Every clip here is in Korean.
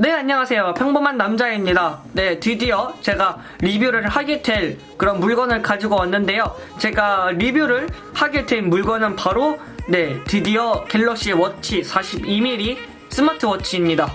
네, 안녕하세요. 평범한 남자입니다. 네, 드디어 제가 리뷰를 하게 될 그런 물건을 가지고 왔는데요. 제가 리뷰를 하게 된 물건은 바로, 네, 드디어 갤럭시 워치 42mm 스마트워치입니다.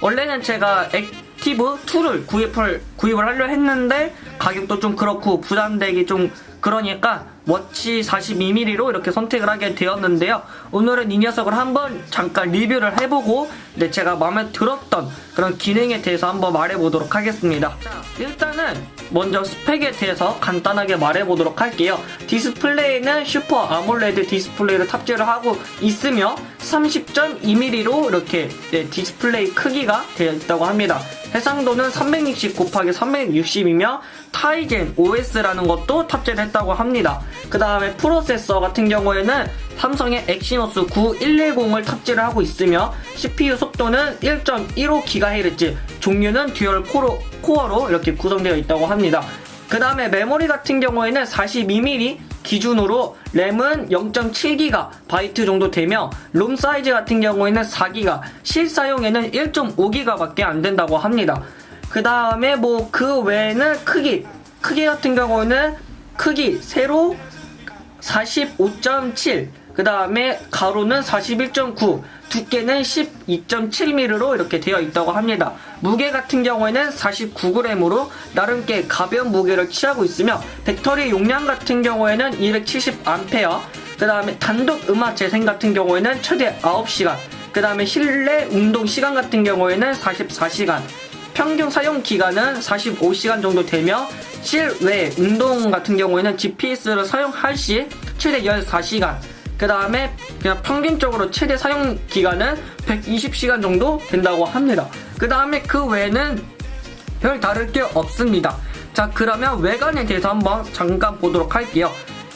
원래는 제가 액티브 2를 구입을, 구입을 하려 했는데, 가격도 좀 그렇고, 부담되기 좀 그러니까, 워치 42mm로 이렇게 선택을 하게 되었는데요. 오늘은 이 녀석을 한번 잠깐 리뷰를 해보고 네, 제가 마음에 들었던 그런 기능에 대해서 한번 말해보도록 하겠습니다. 자, 일단은 먼저 스펙에 대해서 간단하게 말해보도록 할게요. 디스플레이는 슈퍼 아몰레드 디스플레이를 탑재를 하고 있으며 30.2mm로 이렇게 네, 디스플레이 크기가 되어 있다고 합니다. 해상도는 360 곱하기 360이며 타이젠 OS라는 것도 탑재를 했다고 합니다. 그 다음에 프로세서 같은 경우에는 삼성의 엑시노스 9110을 탑재를 하고 있으며 CPU 속도는 1.15GHz, 종류는 듀얼 코로, 코어로 이렇게 구성되어 있다고 합니다. 그 다음에 메모리 같은 경우에는 42mm 기준으로 램은 0.7기가 바이트 정도 되며 롬 사이즈 같은 경우에는 4기가 실사용에는 1.5기가 밖에 안 된다고 합니다. 그 다음에 뭐 그 외에는 크기 크기 같은 경우는 크기 세로 45.7, 그 다음에 가로는 41.9, 두께는 12.7mm로 이렇게 되어 있다고 합니다. 무게 같은 경우에는 49g으로 나름 꽤 가벼운 무게를 취하고 있으며 배터리 용량 같은 경우에는 270A, 그 다음에 단독 음악 재생 같은 경우에는 최대 9시간, 그 다음에 실내 운동 시간 같은 경우에는 44시간, 평균 사용 기간은 45시간 정도 되며 실외 운동 같은 경우에는 GPS를 사용할 시 최대 14시간 그 다음에 그냥 평균적으로 최대 사용 기간은 120시간 정도 된다고 합니다. 그 다음에 그 외에는 별 다를 게 없습니다. 자 그러면 외관에 대해서 한번 잠깐 보도록 할게요.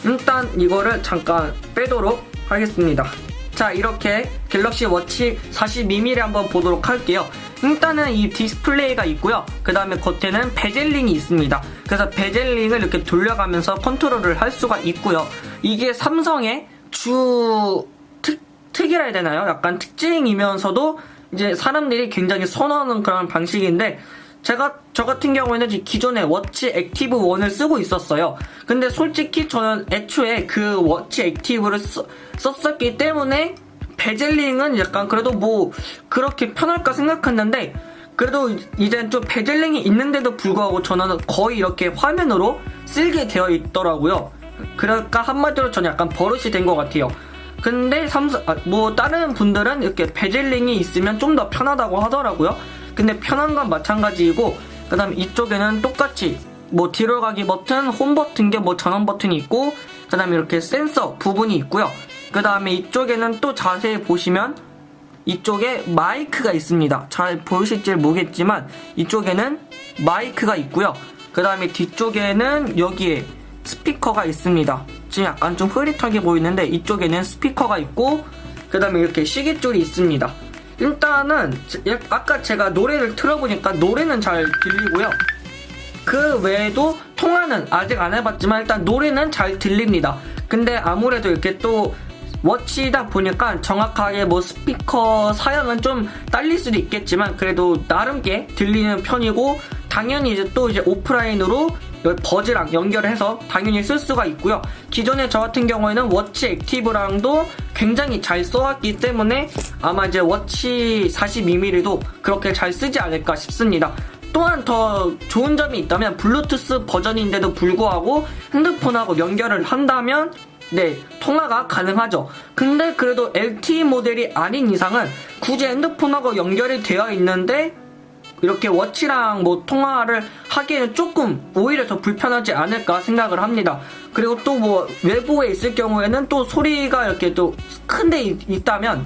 일단 이거를 잠깐 빼도록 하겠습니다. 자 이렇게 갤럭시 워치 42mm 한번 보도록 할게요. 일단은 이 디스플레이가 있고요. 그 다음에 겉에는 베젤링이 있습니다. 그래서 베젤링을 이렇게 돌려가면서 컨트롤을 할 수가 있고요. 이게 삼성의 주 특, 특이라 해야 되나요? 약간 특징이면서도 이제 사람들이 굉장히 선호하는 그런 방식인데 제가 저 같은 경우에는 기존에 워치 액티브 1을 쓰고 있었어요. 근데 솔직히 저는 애초에 그 워치 액티브를 쓰, 썼었기 때문에 베젤링은 약간 그래도 뭐 그렇게 편할까 생각했는데 그래도 이제 좀 베젤링이 있는데도 불구하고 저는 거의 이렇게 화면으로 쓸게 되어 있더라고요. 그러니까 한마디로 저는 약간 버릇이 된 것 같아요. 근데 삼성 아, 뭐 다른 분들은 이렇게 베젤링이 있으면 좀 더 편하다고 하더라고요. 근데 편한 건 마찬가지이고 그다음 이쪽에는 똑같이 뭐 뒤로 가기 버튼, 홈 버튼 게 뭐 전원 버튼이 있고 그다음에 이렇게 센서 부분이 있고요. 그다음에 이쪽에는 또 자세히 보시면 이쪽에 마이크가 있습니다. 잘 보이실지 모르겠지만 이쪽에는 마이크가 있고요. 그 다음에 뒤쪽에는 여기에 스피커가 있습니다. 지금 약간 좀 흐릿하게 보이는데 이쪽에는 스피커가 있고 그 다음에 이렇게 시계줄이 있습니다. 일단은 아까 제가 노래를 틀어보니까 노래는 잘 들리고요. 그 외에도 통화는 아직 안 해봤지만 일단 노래는 잘 들립니다. 근데 아무래도 이렇게 또 워치다 보니까 정확하게 뭐 스피커 사양은 좀 딸릴 수도 있겠지만 그래도 나름께 들리는 편이고 당연히 이제 또 이제 오프라인으로 버즈랑 연결해서 당연히 쓸 수가 있고요. 기존에 저 같은 경우에는 워치 액티브랑도 굉장히 잘 써왔기 때문에 아마 이제 워치 42mm도 그렇게 잘 쓰지 않을까 싶습니다. 또한 더 좋은 점이 있다면 블루투스 버전인데도 불구하고 핸드폰하고 연결을 한다면 네, 통화가 가능하죠. 근데 그래도 LTE 모델이 아닌 이상은 굳이 핸드폰하고 연결이 되어 있는데 이렇게 워치랑 뭐 통화를 하기에는 조금 오히려 더 불편하지 않을까 생각을 합니다. 그리고 또 뭐 외부에 있을 경우에는 또 소리가 이렇게 또 큰데 있다면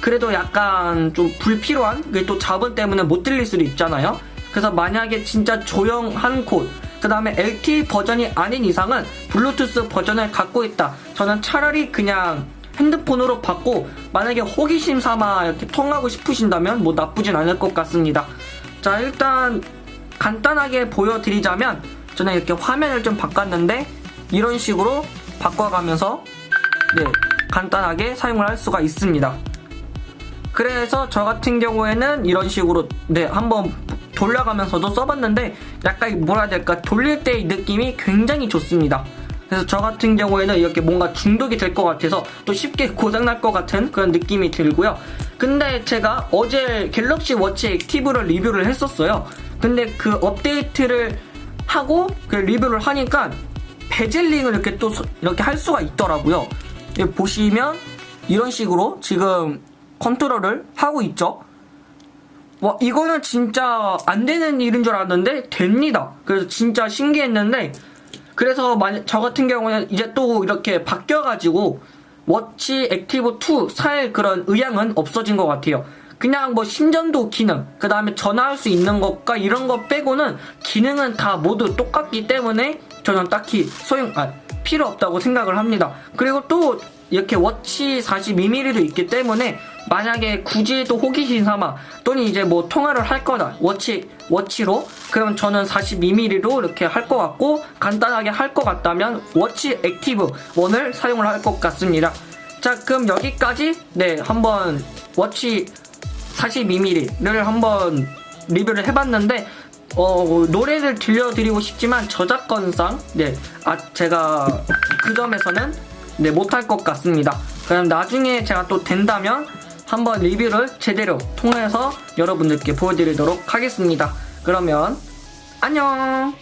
그래도 약간 좀 불필요한 그게 또 자본 때문에 못 들릴 수도 있잖아요. 그래서 만약에 진짜 조용한 곳, 그 다음에 LTE 버전이 아닌 이상은 블루투스 버전을 갖고 있다. 저는 차라리 그냥 핸드폰으로 받고 만약에 호기심 삼아 이렇게 통하고 싶으신다면 뭐 나쁘진 않을 것 같습니다. 자 일단 간단하게 보여드리자면 저는 이렇게 화면을 좀 바꿨는데 이런 식으로 바꿔가면서 네 간단하게 사용을 할 수가 있습니다. 그래서 저 같은 경우에는 이런 식으로 네 한번 돌려가면서도 써봤는데 약간 뭐라 해야 될까 돌릴 때의 느낌이 굉장히 좋습니다. 그래서 저 같은 경우에는 이렇게 뭔가 중독이 될 것 같아서 또 쉽게 고장날 것 같은 그런 느낌이 들고요. 근데 제가 어제 갤럭시 워치 액티브를 리뷰를 했었어요. 근데 그 업데이트를 하고 그 리뷰를 하니까 베젤링을 이렇게 또 서- 이렇게 할 수가 있더라고요. 보시면 이런 식으로 지금 컨트롤을 하고 있죠. 와 이거는 진짜 안 되는 일인 줄 알았는데 됩니다. 그래서 진짜 신기했는데 그래서 만약 저 같은 경우는 이제 또 이렇게 바뀌어가지고 워치 액티브 2 살 그런 의향은 없어진 것 같아요. 그냥 뭐 심전도 기능, 그 다음에 전화할 수 있는 것과 이런 거 빼고는 기능은 다 모두 똑같기 때문에 저는 딱히 소용, 아, 필요 없다고 생각을 합니다. 그리고 또 이렇게 워치 42mm도 있기 때문에 만약에 굳이 또 호기심 삼아 또는 이제 뭐 통화를 할 거다 워치 워치로 그럼 저는 42mm로 이렇게 할 것 같고 간단하게 할 것 같다면 워치 액티브 1을 사용을 할 것 같습니다. 자 그럼 여기까지 네 한번 워치 42mm를 한번 리뷰를 해봤는데 어, 노래를 들려드리고 싶지만 저작권상 네, 아 제가 그 점에서는 네, 못할 것 같습니다. 그럼 나중에 제가 또 된다면 한번 리뷰를 제대로 통해서 여러분들께 보여드리도록 하겠습니다. 그러면 안녕.